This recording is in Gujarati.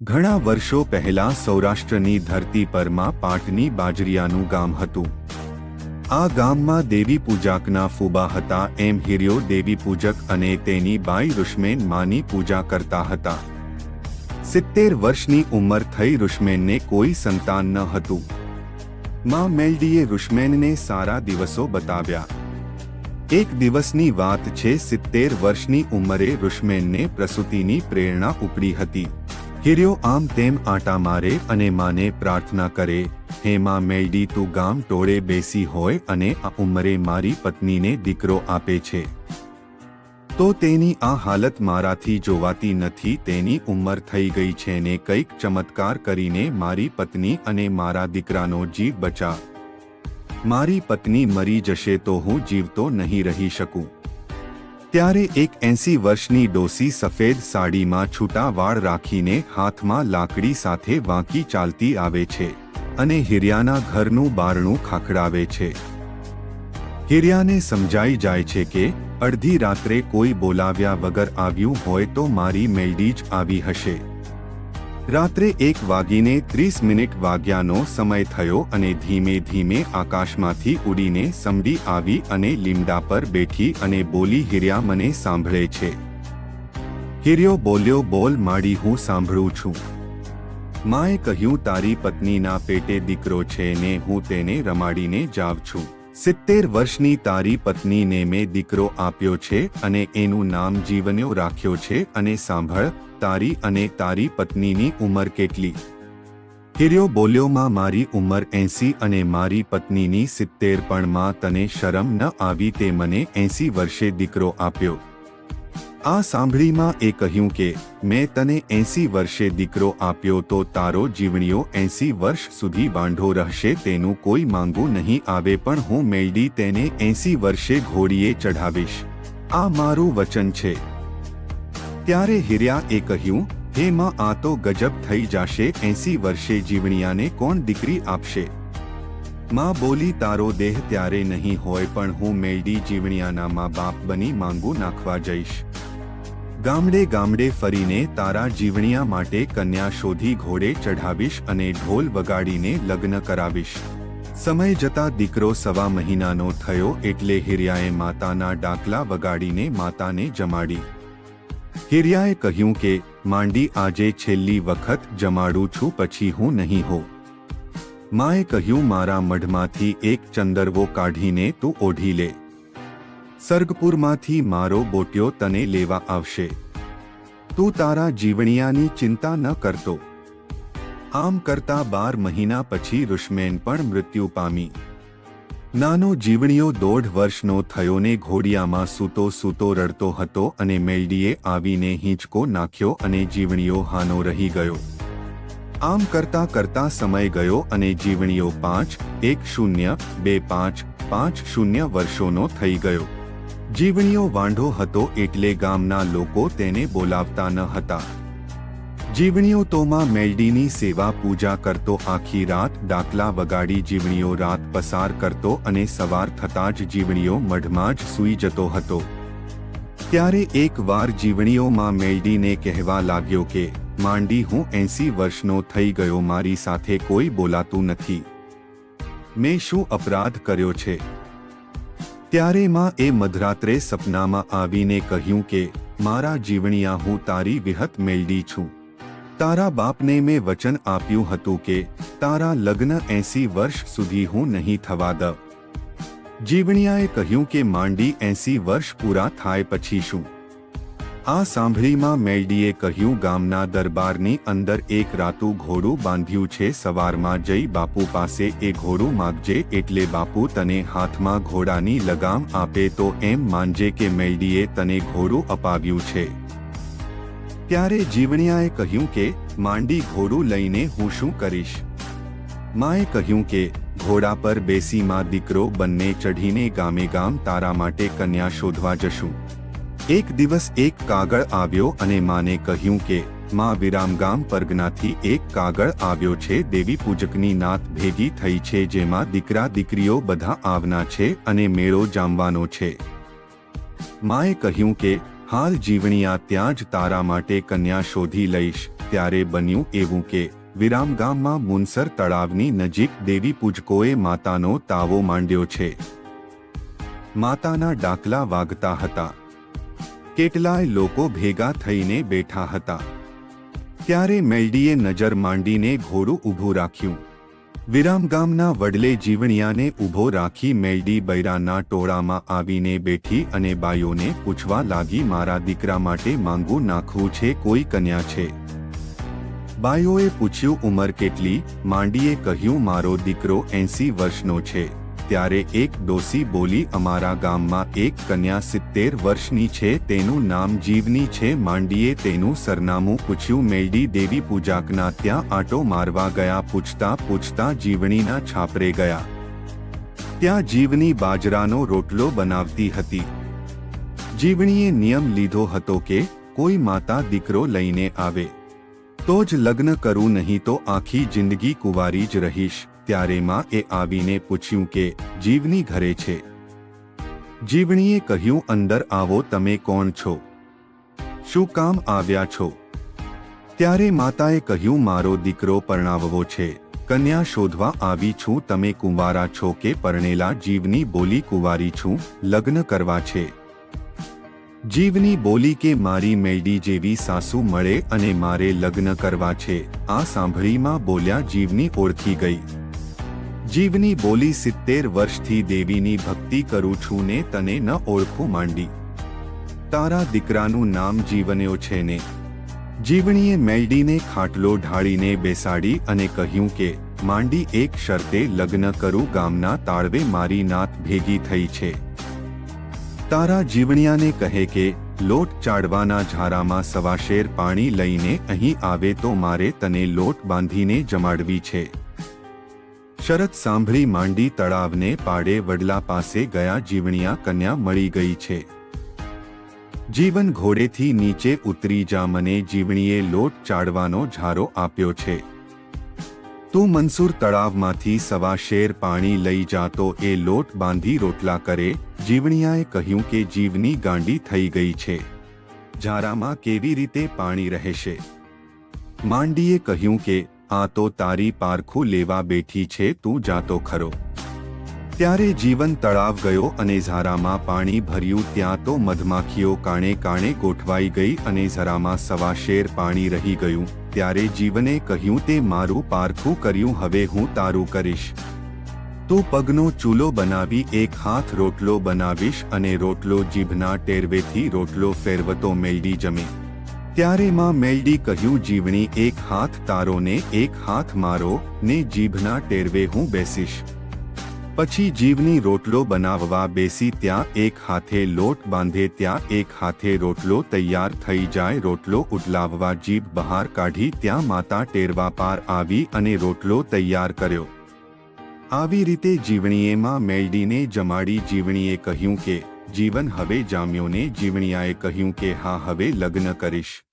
ઘણા વર્ષો પહેલા સૌરાષ્ટ્રની ધરતી પરમાં પાટની બાજરીયાનું ગામ હતું. આ ગામમાં દેવી પૂજાકના ફૂબા હતા એમ હિર્યો દેવી પૂજક અને તેની બાઈ ઋષમેન માની પૂજા કરતા હતા. સિત્તેર વર્ષની ઉંમર થઈ ઋષમેનને કોઈ સંતાન ન હતું. માં મેલડીએ રુષ્મેનને સારા દિવસો બતાવ્યા. એક દિવસની વાત છે સિત્તેર વર્ષની ઉંમરે રુષ્મેનને પ્રસૂતિની પ્રેરણા ઉપડી હતી. હિર્યો આમ તેમ આટા મારે અને માને પ્રાર્થના કરે, હે માં તું ગામ ટોળે બેસી હોય અને આ ઉંમરે મારી પત્નીને દીકરો આપે છે. તો તેની આ હાલત મારાથી જોવાતી નથી, તેની ઉંમર થઈ ગઈ છે ને કંઈક ચમત્કાર કરીને મારી પત્ની અને મારા દીકરાનો જીવ બચા. મારી પત્ની મરી જશે તો હું જીવતો નહીં રહી શકું. ત્યારે એક એંસી વર્ષની ડોસી સફેદ સાડીમાં છૂટા વાળ રાખીને હાથમાં લાકડી સાથે વાંકી ચાલતી આવે છે અને હિરિયાના ઘરનું બારણું ખાખડાવે છે. હિરિયાને સમજાઈ જાય છે કે અડધી રાત્રે કોઈ બોલાવ્યા વગર આવ્યું હોય તો મારી મેલડી જ આવી હશે. રાત્રે એક વાગીને ત્રીસ મિનિટ વાગ્યાનો સમય થયો અને ધીમે ધીમે આકાશમાંથી ઉડીને સમડી આવી અને લીમડા પર બેઠી અને બોલી, હિર્યા, મને સાંભળે છે. હિર્યો બોલ્યો, બોલ, માડી, હું સાંભળું છું. માએ કહ્યું, તારી પત્નીના પેટે દીકરો છે ને હું તેને રમાડીને જાઉં છું. સિત્તેર વર્ષની તારી પત્નીને મેં દીકરો આપ્યો છે અને એનું નામ જીવન્યો રાખ્યો છે અને સાંભળ, તારી અને તારી પત્નીની ઉંમર કેટલી? હિર્યો બોલ્યોમાં મારી ઉંમર એંસી અને મારી પત્નીની સિત્તેર, પણ માં, તને શરમ ન આવી તે મને એંસી વર્ષે દીકરો આપ્યો. આ સાંભળીમાં એ કહ્યું કે, મેં તને એંસી વર્ષે દીકરો આપ્યો તો તારો જીવણીઓ એંસી વર્ષ સુધી વાંઢો રહેશે તેનું કોઈ માંગું નહીં આવે પણ હું મેલડી તેને એંસી વર્ષે ઘોડીએ ચઢાવીશ. આ મારું વચન છે. ત્યારે હિર્યા એ કહ્યું, હે માં, આ તો ગજબ થઈ જશે, એંસી વર્ષે જીવણિયાને કોણ દીકરી આપશે? માં બોલી, તારો દેહ ત્યારે નહીં હોય પણ હું મેલડી જીવણિયાના મા બાપ બની માંગુ નાખવા જઈશ. ગામડે ગામડે ફરીને તારા જીવણિયા માટે કન્યા શોધી ઘોડે ચઢાવીશ અને ઢોલ વગાડીને લગ્ન કરાવીશ. સમય જતા દીકરો સવા મહિનાનો થયો એટલે હિર્યાએ માતાના ડાકલા વગાડીને માતાને જમાડી. હિર્યાએ કહ્યું કે, માંડી, આજે છેલ્લી વખત જમાડું છું, પછી હું નહીં હો. માએ કહ્યું, મારા મઢમાંથી એક ચંદરવો કાઢીને તું ઓઢી લે. સરગપુરમાંથી મારો બોટ્યો તને લેવા આવશે. તું તારા જીવણિયાની ચિંતા ન કરતો. આમ કરતા બાર મહિના પછી ઋષમેન પણ મૃત્યુ પામી. નાનો જીવણીઓ દોઢ વર્ષનો થયો ને ઘોડિયામાં સૂતો સૂતો રડતો હતો અને મેલડીએ આવીને હિંચકો નાખ્યો અને જીવણીઓ હાનો રહી ગયો. આમ કરતા કરતા સમય ગયો અને જીવણીઓ પાંચ, એક શૂન્ય, બે પાંચ પાંચ શૂન્ય વર્ષોનો થઈ ગયો. જીવણીઓ વાંઢો હતો એટલે ગામના લોકો તેને બોલાવતા ન હતા. જીવણીઓ તોમાં મેલડીની સેવા પૂજા કરતો આખી રાત ડાકલા વગાડી જીવણીઓ રાત પસાર કરતો અને સવાર થતાં જ જીવણીઓ મઢમાં જ સૂઈ જતો હતો. ત્યારે એક વાર જીવણીઓમાં મેલડીને કહેવા લાગ્યો કે, માંડી, હું એંસી વર્ષનો થઈ ગયો, મારી સાથે કોઈ બોલાતું નથી. મેં શું અપરાધ કર્યો છે? ત્યારે માં એ મધરાત્રે સપનામાં આવીને કહ્યું કે, મારા જીવણિયા, હું તારી વિહત મેળડી છું. તારા બાપને મેં વચન આપ્યું હતું કે, તારા લગ્ન એંસી વર્ષ સુધી હું નહીં થવા દ જીવણિયાએ કહ્યું કે માંડી એંસી વર્ષ પૂરા થાય પછી શું? આ સાંભળીમાં મેલડીએ કહ્યું, ગામના દરબારની અંદર એક રાતું ઘોડું બાંધ્યું છે, સવારમાં જઈ બાપુ પાસે એ ઘોડું માગજે, એટલે બાપુ તને હાથમાં ઘોડાની લગામ આપે તો એમ માનજે કે મેલડીએ તને ઘોડું અપાવ્યું છે. ત્યારે જીવણિયાએ કહ્યું કે, માંડી ઘોડું લઈને હું શું કરીશ? માએ કહ્યું કે, ઘોડા પર બેસીમાં દીકરો બંને ચઢીને ગામે ગામ તારા માટે કન્યા શોધવા જશું. એક દિવસ એક કાગળ આવ્યો અને માને કહ્યું કે, માં વિરામગામ પરગનાથી એક કાગળ આવ્યો છે, દેવી પૂજકની નાત ભેગી થઈ છે, જેમાં દીકરા દીકરીઓ બધા આવના છે અને મેળો જામવાનો છે. માએ કહ્યું કે, હાલ જીવણીયા ત્યાં જ તારા માટે કન્યા શોધી લઈશ. ત્યારે બન્યું એવું કે, વિરામગામમાં મુનસર તળાવની નજીક દેવી પૂજકોએ માતાનો તાવો માંડ્યો છે. માતાના ડાકલા વાગતા હતા. કેટલાય લોકો ભેગા થઈને બેઠા હતા. ત્યારે મેલડીએ નજર માંડીને ઘોડું ઊભું રાખ્યું. વિરામગામના વડલે જીવણિયાને ઊભો રાખી મેલડી બૈરાના ટોળામાં આવીને બેઠી અને બાયોને પૂછવા લાગી, મારા દીકરા માટે માંગુ નાખવું છે, કોઈ કન્યા છે? બાયોએ પૂછ્યું, ઉંમર કેટલી? માંડીએ કહ્યું, મારો દીકરો એંસી વર્ષનો છે. ત્યારે એક ડોસી બોલી અમારા ગામમાં એક કન્યા સિત્તેર વર્ષની છે, તેનું નામ જીવની છે, માંડીએ તેનું સરનામું પૂછ્યું, મેલડી દેવી પૂજાકના ત્યાં આટો મારવા ગયા, પૂછતા પૂછતા જીવણીના છાપરે ગયા. ત્યાં જીવની બાજરાનો રોટલો બનાવતી હતી. જીવણીએ નિયમ લીધો હતો કે, કોઈ માતા દીકરો લઈને આવે. તો જ લગ્ન કરું નહીં તો આખી જિંદગી કુંવારી જ રહીશ. ત્યારે માં એ આવીને પૂછ્યું કે, જીવની ઘરે છે. જીવણીએ કહ્યું, અંદર આવો, તમે કોણ છો? શું કામ આવ્યા છો? ત્યારે માતાએ કહ્યું, મારો દીકરો પરણાવવો છે. કન્યા શોધવા આવી છું. તમે કુંવારા છો કે પરણેલા? જીવની બોલી કુંવારી છું. લગ્ન કરવા છે. જીવની બોલી કે મારી મેડી જેવી સાસુ મળે અને મારે લગ્ન કરવા છે. આ સાંભળીમાં બોલ્યા, જીવની ઓળખી ગઈ. જીવની બોલી સિત્તેર વર્ષથી દેવીની ભક્તિ કરું છું ને તને ન ઓળખું માંડી. તારા દીકરાનું નામ જીવન્યો છે ને. જીવણીએ મેલડીને ખાટલો ઢાળીને બેસાડી અને કહ્યું કે, માંડી એક શરતે લગ્ન કરું ગામના તાળવે મારી નાત ભેગી થઈ છે. તારા જીવણિયાને કહે કે, લોટ ચાડવાના ઝારામાં સવાશેર પાણી લઈને અહીં આવે તો મારે તને લોટ બાંધીને જમાડવી છે. શરત સાંભળી માંડી તળાવને પાડે વડલા પાસે ગયા જીવણિયા કન્યા મળી ગઈ છે. જીવન ઘોડેથી નીચે ઉતરી જા મને જીવણીએ લોટ ચાડવાનો ઝારો આપ્યો છે. તું મનસુર તળાવમાંથી સવા શેર પાણી લઈ જાતો એ લોટ બાંધી રોટલા કરે, જીવણિયાએ કહ્યું કે જીવની ગાંડી થઈ ગઈ છે. ઝારામાં કેવી રીતે પાણી રહેશે? માંડીએ કહ્યું કે આ તો તારી પારખું લેવા બેઠી છે, તું જાતો ખરો. ત્યારે જીવન તળાવ ગયો અને ઝારામાં પાણી ભર્યું, ત્યાં તો મધમાખીઓ કાણે કાણે ગોઠવાઈ ગઈ અને ઝરામાં સવા શેર પાણી રહી ગયું. ત્યારે જીવને કહ્યું, તે મારું પારખું કર્યું, હવે હું તારું કરીશ. તો પગનો ચૂલો બનાવી, એક હાથ રોટલો બનાવીશ અને રોટલો જીભના ટેરવેથી રોટલો ફેરવતો મેળવી જમે. ત્યારે માં મેલડી કહ્યું, જીવણી, એક હાથ તારો ને એક હાથ મારો, ને જીભના ટેરવે હું બેસીશ. પછી જીવની રોટલો બનાવવા બેસી ત્યાં એક હાથે લોટ બાંધે, ત્યાં એક હાથે રોટલો તૈયાર થઈ જાય, રોટલો ઉટલાવવા જીભ બહાર કાઢી, ત્યાં માતા ટેરવા પાર આવી અને રોટલો તૈયાર કર્યો. આવી રીતે જીવણીએમાં મેલડીને જમાડી, જીવણીએ કહ્યું કે, જીવન હવે જામ્યોને, જીવણીયાએ કહ્યું કે, હા, હવે લગ્ન કરીશ.